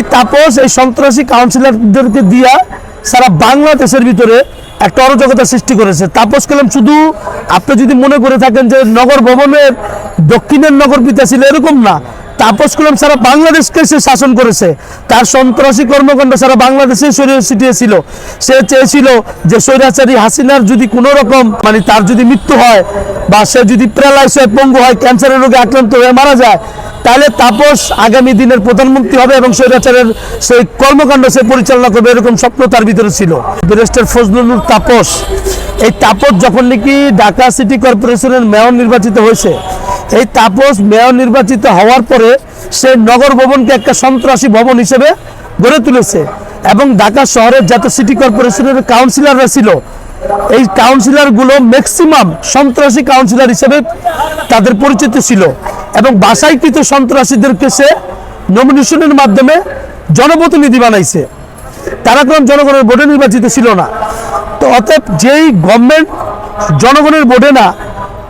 এই তাপস, এই সন্ত্রাসী কাউন্সিলরদেরকে দিয়া সারা বাংলাদেশের ভিতরে একটা অরাজকতা সৃষ্টি করেছে। তাপস কালাম শুধু আপনি যদি মনে করে থাকেন যে নগর ভবনের দক্ষিণের নগর পিতা ছিল, এরকম না। তাপস কালাম সারা বাংলাদেশকে সে শাসন করেছে। তার সন্ত্রাসী কর্মকাণ্ড সারা বাংলাদেশে ছড়িয়ে ছিটিয়েছিল। সে চেয়েছিল যে স্বৈরাচারী হাসিনার যদি কোনো রকম মানে তার যদি মৃত্যু হয় বা সে যদি প্যারালাইস হয় পঙ্গু হয় ক্যান্সারের রোগে আক্রান্ত হয়ে মারা যায় তাহলে তাপস আগামী দিনের প্রধানমন্ত্রী হবে এবং স্বৈরাচারের সেই কর্মকাণ্ড সে পরিচালনা করবে, এরকম স্বপ্ন তার ভিতরে ছিল। ব্যারিস্টার ফজলুল তাপস, এই তাপস যখন নাকি ঢাকা সিটি কর্পোরেশনের মেয়র নির্বাচিত হয়েছে, এই তাপস মেয়র নির্বাচিত হওয়ার পরে সে নগর ভবনকে একটা সন্ত্রাসী ভবন হিসেবে গড়ে তুলেছে এবং ঢাকা শহরের যত সিটি কর্পোরেশনের কাউন্সিলররা ছিল, এই কাউন্সিলরগুলো ম্যাক্সিমাম সন্ত্রাসী কাউন্সিলর হিসেবে তাদের পরিচিত ছিল। এবং বাসাইকৃত সন্ত্রাসীদেরকে সে নমিনেশনের মাধ্যমে জনপ্রতিনিধি বানাইছে। তারা কোন জনগণের ভোটে নির্বাচিত ছিল না। তো অতএব যেই গভর্নমেন্ট জনগণের ভোটে না,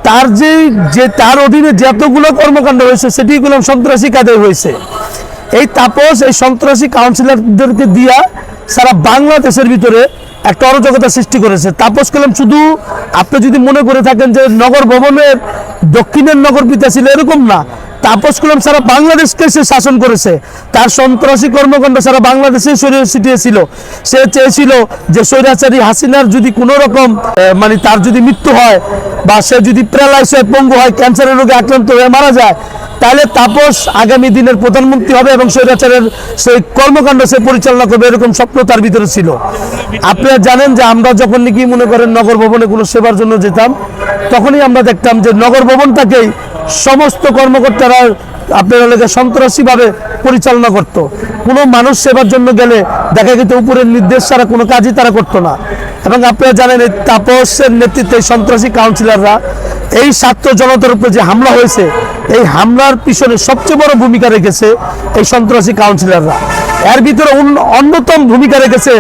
তার যে যে, তার অধীনে যতগুলো কর্মকাণ্ড হয়েছে সেটিগুলো সন্ত্রাসী কাজে হয়েছে এই তাপস, এই সন্ত্রাসী কাউন্সিলরদেরকে দিয়া সারা বাংলাদেশের ভিতরে একটা অরাজকতা সৃষ্টি করেছে। তাপস কালাম, শুধু আপনি যদি মনে করে থাকেন যে নগর ভবনের দক্ষিণের নগর পিতা ছিল এরকম না। তাপস কালাম সারা বাংলাদেশকে সে শাসন করেছে। তার সন্ত্রাসী কর্মকাণ্ড সারা বাংলাদেশে ছড়িয়ে ছিটিয়েছিল। সে চেয়েছিল যে স্বৈরাচারী হাসিনার যদি কোনো রকম মানে তার যদি মৃত্যু হয় বা সে যদি প্যারালাইস হয় পঙ্গু হয়, ক্যান্সারের রোগে আক্রান্ত হয়ে মারা যায় তাহলে তাপস আগামী দিনের প্রধানমন্ত্রী হবে এবং স্বৈরাচারের সেই কর্মকাণ্ড সে পরিচালনা করবে এরকম স্বপ্ন তার ভিতরে ছিল। আপনারা জানেন যে আমরা যখন নাকি মনে করেন নগর ভবনে কোনো সেবার জন্য যেতাম, তখনই আমরা দেখতাম যে নগর ভবনটাকেই সমস্ত কর্মকর্তারা আপনার এলাকা সন্ত্রাসীভাবে পরিচালনা করত। কোনো মানুষ সেবার জন্য গেলে দেখা যেত উপরের নির্দেশ ছাড়া কোনো কাজই তারা করতো না। এবং আপনারা জানেন এই তাপসের নেতৃত্বে সন্ত্রাসী কাউন্সিলররা এই ছাত্র জনতার উপরে যে হামলা হয়েছে, এই হামলার পিছনে সবচেয়ে বড় ভূমিকা রেখেছে এই সন্ত্রাসী কাউন্সিলররা। এর ভিতরে অন্যতম ভূমিকা রেখেছে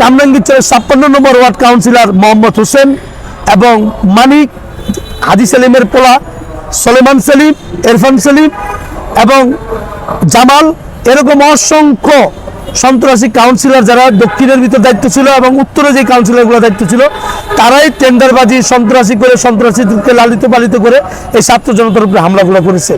কামরাঙ্গীরচরের ছাপ্পান্ন নম্বর ওয়ার্ড কাউন্সিলর মোহাম্মদ হোসেন এবং মানিক হাজি সেলিমের পোলা সলেমান সেলিম, এরফান সেলিম এবং জামাল, এরকম অসংখ্য সন্ত্রাসী কাউন্সিলর যারা দক্ষিণের ভিতর দায়িত্ব ছিল এবং উত্তরে যে কাউন্সিলরগুলো দায়িত্ব ছিল, তারাই টেন্ডারবাজি সন্ত্রাসী করে সন্ত্রাসীদেরকে লালিত পালিত করে এই ছাত্র জনতার উপরে হামলাগুলো করেছে।